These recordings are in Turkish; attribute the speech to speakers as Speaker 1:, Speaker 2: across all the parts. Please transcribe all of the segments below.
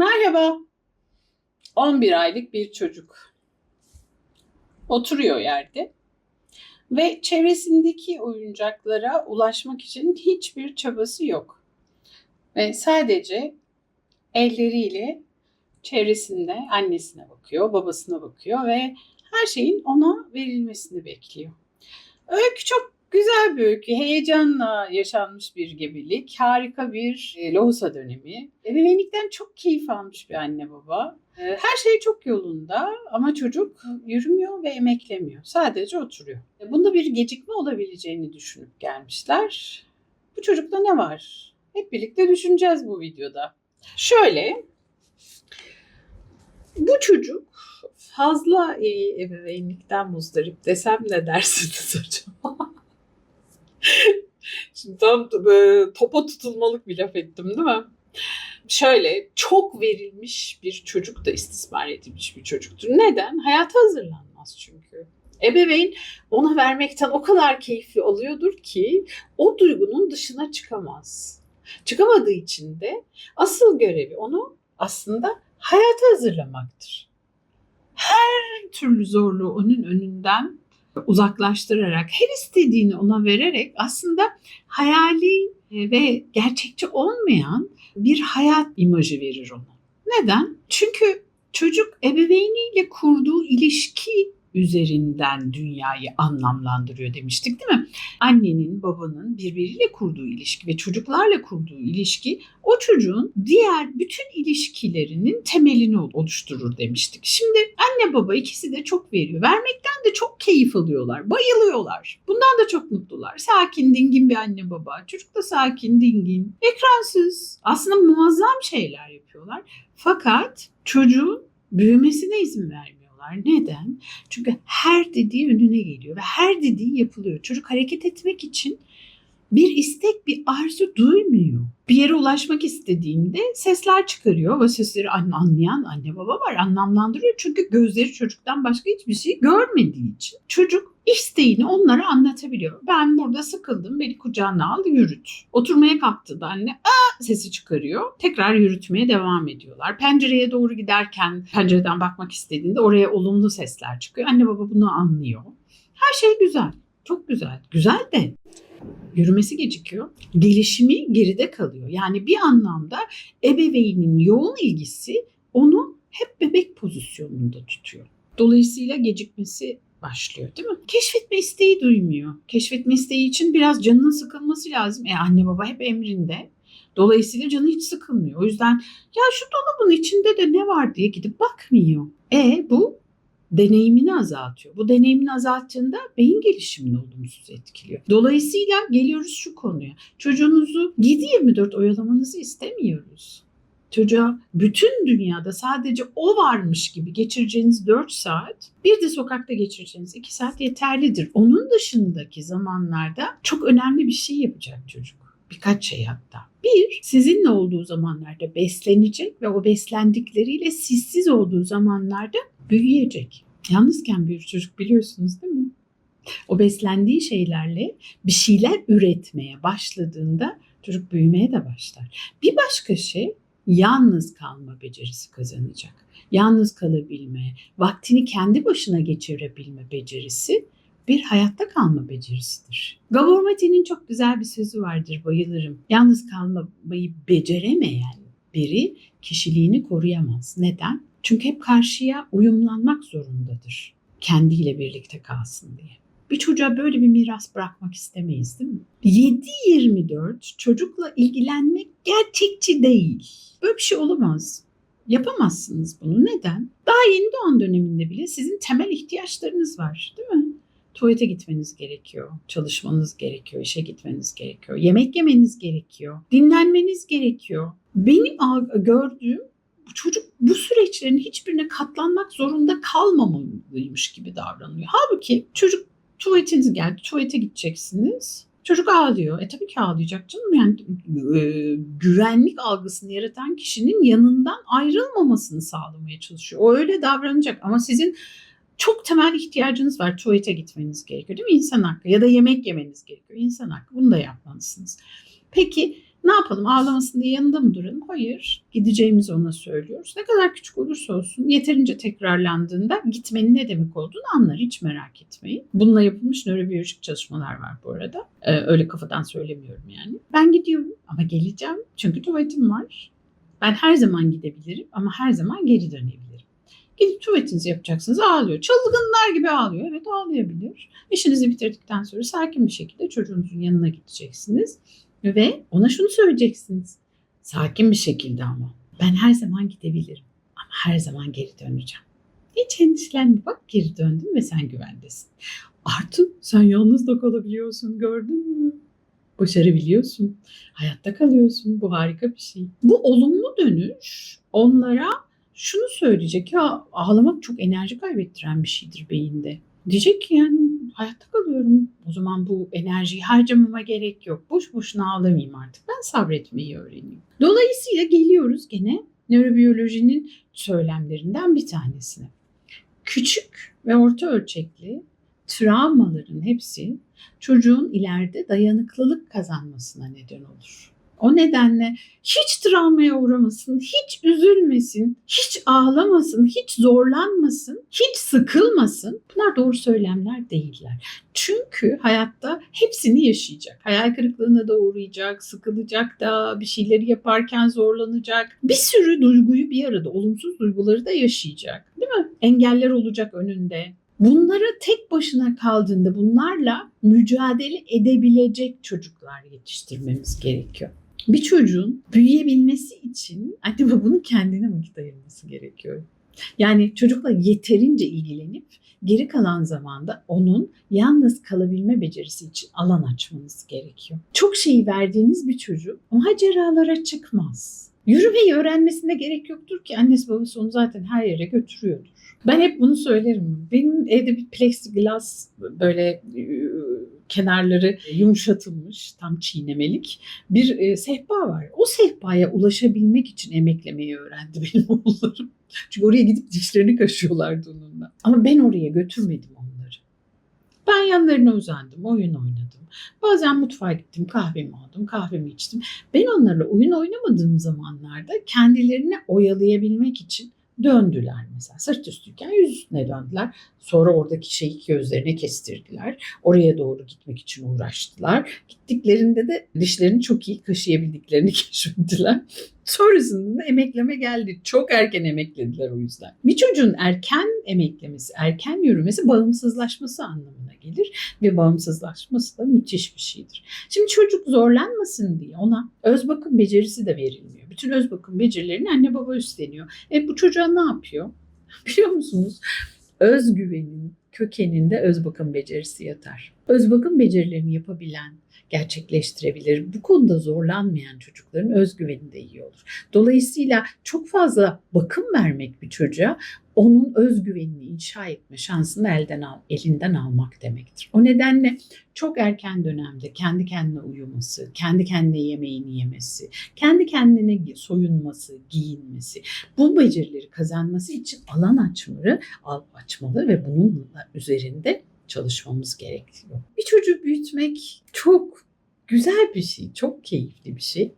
Speaker 1: Merhaba. 11 aylık bir çocuk. Oturuyor yerde ve çevresindeki oyuncaklara ulaşmak için hiçbir çabası yok. Ve sadece elleriyle çevresinde annesine bakıyor, babasına bakıyor ve her şeyin ona verilmesini bekliyor. Öykü çok güzel bir öykü. Heyecanla yaşanmış bir gebelik. Harika bir e, lohusa dönemi. Ebeveynlikten çok keyif almış bir anne baba. E, Her şey çok yolunda ama çocuk yürümüyor ve emeklemiyor. Sadece oturuyor. E, Bunda bir gecikme olabileceğini düşünüp gelmişler. Bu çocukta ne var? Hep birlikte düşüneceğiz bu videoda. Şöyle, bu çocuk fazla iyi ebeveynlikten muzdarip desem ne dersiniz acaba? Şimdi tam e, topa tutulmalık bir laf ettim değil mi? Şöyle çok verilmiş bir çocuk da istismar edilmiş bir çocuktur. Neden? Hayata hazırlanmaz çünkü. Ebeveyn ona vermekten o kadar keyifli oluyordur ki o duygunun dışına çıkamaz. Çıkamadığı için de asıl görevi onu aslında hayata hazırlamaktır. Her türlü zorluğu onun önünden uzaklaştırarak, her istediğini ona vererek aslında hayali e, ve gerçekçi olmayan bir hayat imajı verir ona. Neden? Çünkü çocuk ebeveyniyle kurduğu ilişki üzerinden dünyayı anlamlandırıyor demiştik değil mi? Annenin, babanın birbiriyle kurduğu ilişki ve çocuklarla kurduğu ilişki o çocuğun diğer bütün ilişkilerinin temelini oluşturur demiştik. Şimdi anne baba ikisi de çok veriyor. Vermekten de çok keyif alıyorlar. Bayılıyorlar. Bundan da çok mutlular. Sakin, dingin bir anne baba. Çocuk da sakin, dingin. Ekransız. Aslında muazzam şeyler yapıyorlar. Fakat çocuğun büyümesine izin vermiyorlar. Neden? Çünkü her dediği önüne geliyor ve her dediği yapılıyor. Çocuk hareket etmek için bir istek, bir arzu duymuyor. Bir yere ulaşmak istediğinde sesler çıkarıyor. O sesleri an- anlayan anne baba var, anlamlandırıyor. Çünkü gözleri çocuktan başka hiçbir şey görmediği için. Çocuk isteğini onlara anlatabiliyor. Ben burada sıkıldım, beni kucağına al, yürüt. Oturmaya kalktı da anne, aa sesi çıkarıyor. Tekrar yürütmeye devam ediyorlar. Pencereye doğru giderken, pencereden bakmak istediğinde oraya olumlu sesler çıkıyor. Anne baba bunu anlıyor. Her şey güzel, çok güzel. Güzel de yürümesi gecikiyor. Gelişimi geride kalıyor. Yani bir anlamda ebeveynin yoğun ilgisi onu hep bebek pozisyonunda tutuyor. Dolayısıyla gecikmesi başlıyor değil mi? Keşfetme isteği duymuyor. Keşfetme isteği için biraz canının sıkılması lazım. E anne baba hep emrinde. Dolayısıyla canı hiç sıkılmıyor. O yüzden ya şu dolabın içinde de ne var diye gidip bakmıyor. E bu deneyimini azaltıyor. Bu deneyimini azalttığında beyin gelişimini olumsuz etkiliyor. Dolayısıyla geliyoruz şu konuya. Çocuğunuzu 7-24 oyalamanızı istemiyoruz. Çocuğa bütün dünyada sadece o varmış gibi geçireceğiniz 4 saat, bir de sokakta geçireceğiniz 2 saat yeterlidir. Onun dışındaki zamanlarda çok önemli bir şey yapacak çocuk. Birkaç şey hatta. Bir, sizinle olduğu zamanlarda beslenecek ve o beslendikleriyle sizsiz olduğu zamanlarda büyüyecek. Yalnızken büyür çocuk biliyorsunuz değil mi? O beslendiği şeylerle bir şeyler üretmeye başladığında çocuk büyümeye de başlar. Bir başka şey yalnız kalma becerisi kazanacak. Yalnız kalabilme, vaktini kendi başına geçirebilme becerisi bir hayatta kalma becerisidir. Gabor Mate'nin çok güzel bir sözü vardır, bayılırım. Yalnız kalmayı beceremeyen biri kişiliğini koruyamaz. Neden? Çünkü hep karşıya uyumlanmak zorundadır. Kendiyle birlikte kalsın diye. Bir çocuğa böyle bir miras bırakmak istemeyiz değil mi? 7-24 çocukla ilgilenmek gerçekçi değil. Böyle bir şey olamaz. Yapamazsınız bunu. Neden? Daha yeni doğan döneminde bile sizin temel ihtiyaçlarınız var değil mi? Tuvalete gitmeniz gerekiyor, çalışmanız gerekiyor, işe gitmeniz gerekiyor, yemek yemeniz gerekiyor, dinlenmeniz gerekiyor. Benim gördüğüm çocuk bu süreçlerin hiçbirine katlanmak zorunda kalmamalıymış gibi davranıyor. Halbuki çocuk tuvaletiniz geldi, tuvalete gideceksiniz. Çocuk ağlıyor. E tabii ki ağlayacak canım. Yani e, güvenlik algısını yaratan kişinin yanından ayrılmamasını sağlamaya çalışıyor. O öyle davranacak ama sizin çok temel ihtiyacınız var. Tuvalete gitmeniz gerekiyor değil mi? İnsan hakkı ya da yemek yemeniz gerekiyor. İnsan hakkı. Bunu da yapmalısınız. Peki Ne yapalım ağlamasın diye yanında mı duralım? Hayır. Gideceğimizi ona söylüyoruz. Ne kadar küçük olursa olsun yeterince tekrarlandığında gitmenin ne demek olduğunu anlar. Hiç merak etmeyin. Bununla yapılmış nörobiyolojik çalışmalar var bu arada. Ee, öyle kafadan söylemiyorum yani. Ben gidiyorum ama geleceğim. Çünkü tuvaletim var. Ben her zaman gidebilirim ama her zaman geri dönebilirim. Gidip tuvaletinizi yapacaksınız ağlıyor. Çılgınlar gibi ağlıyor. Evet ağlayabilir. İşinizi bitirdikten sonra sakin bir şekilde çocuğunuzun yanına gideceksiniz. Ve ona şunu söyleyeceksiniz. Sakin bir şekilde ama. Ben her zaman gidebilirim. Ama her zaman geri döneceğim. Hiç endişelenme bak geri döndün ve sen güvendesin. Artı sen yalnız da kalabiliyorsun gördün mü? Başarabiliyorsun. Hayatta kalıyorsun. Bu harika bir şey. Bu olumlu dönüş onlara şunu söyleyecek ya ağlamak çok enerji kaybettiren bir şeydir beyinde. Diyecek ki yani hayatta kalıyorum. O zaman bu enerjiyi harcamama gerek yok. Boş boşuna ağlamayayım artık. Ben sabretmeyi öğreneyim. Dolayısıyla geliyoruz gene nörobiyolojinin söylemlerinden bir tanesine. Küçük ve orta ölçekli travmaların hepsi çocuğun ileride dayanıklılık kazanmasına neden olur. O nedenle hiç travmaya uğramasın, hiç üzülmesin, hiç ağlamasın, hiç zorlanmasın, hiç sıkılmasın. Bunlar doğru söylemler değiller. Çünkü hayatta hepsini yaşayacak. Hayal kırıklığına da uğrayacak, sıkılacak da, bir şeyleri yaparken zorlanacak. Bir sürü duyguyu bir arada, olumsuz duyguları da yaşayacak. Değil mi? Engeller olacak önünde. Bunlara tek başına kaldığında bunlarla mücadele edebilecek çocuklar yetiştirmemiz gerekiyor. Bir çocuğun büyüyebilmesi için anne babanın kendine vakit ayırması gerekiyor. Yani çocukla yeterince ilgilenip geri kalan zamanda onun yalnız kalabilme becerisi için alan açmanız gerekiyor. Çok şeyi verdiğiniz bir çocuk maceralara çıkmaz. Yürümeyi öğrenmesine gerek yoktur ki annesi babası onu zaten her yere götürüyordur. Ben hep bunu söylerim. Benim evde bir plexiglas böyle kenarları yumuşatılmış, tam çiğnemelik bir e, sehpa var. O sehpaya ulaşabilmek için emeklemeyi öğrendi benim oğullarım. Çünkü oraya gidip dişlerini kaşıyorlardı onunla. Ama ben oraya götürmedim onları. Ben yanlarına uzandım, oyun oynadım. Bazen mutfağa gittim, kahvemi aldım, kahvemi içtim. Ben onlarla oyun oynamadığım zamanlarda kendilerini oyalayabilmek için döndüler mesela. Sırt üstüyken yüz üstüne döndüler. Sonra oradaki şeyi gözlerine kestirdiler. Oraya doğru gitmek için uğraştılar. Gittiklerinde de dişlerini çok iyi kaşıyabildiklerini keşfettiler. Sonrasında da emekleme geldi. Çok erken emeklediler o yüzden. Bir çocuğun erken emeklemesi, erken yürümesi bağımsızlaşması anlamına gelir ve bağımsızlaşması da müthiş bir şeydir. Şimdi çocuk zorlanmasın diye ona öz bakım becerisi de verilmiyor. Bütün öz bakım becerilerini anne baba üstleniyor. E bu çocuğa ne yapıyor? Biliyor musunuz? Özgüvenin kökeninde öz bakım becerisi yatar. Öz bakım becerilerini yapabilen, gerçekleştirebilir. Bu konuda zorlanmayan çocukların özgüveni de iyi olur. Dolayısıyla çok fazla bakım vermek bir çocuğa onun özgüvenini inşa etme şansını elden al, elinden almak demektir. O nedenle çok erken dönemde kendi kendine uyuması, kendi kendine yemeğini yemesi, kendi kendine soyunması, giyinmesi, bu becerileri kazanması için alan açmalı, açmalı ve bunun üzerinde çalışmamız gerekiyor. Bir çocuğu büyütmek çok güzel bir şey, çok keyifli bir şey.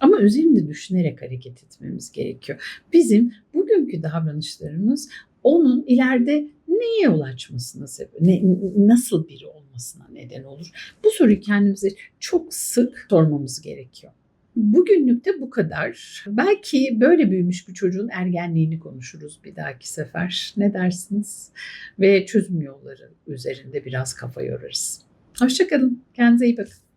Speaker 1: Ama üzerinde düşünerek hareket etmemiz gerekiyor. Bizim bugünkü davranışlarımız onun ileride neye yol açmasına sebep, ne, nasıl biri olmasına neden olur? Bu soruyu kendimize çok sık sormamız gerekiyor. Bugünlük de bu kadar. Belki böyle büyümüş bir çocuğun ergenliğini konuşuruz bir dahaki sefer. Ne dersiniz? Ve çözüm yolları üzerinde biraz kafa yorarız. Hoşçakalın. Kendinize iyi bakın.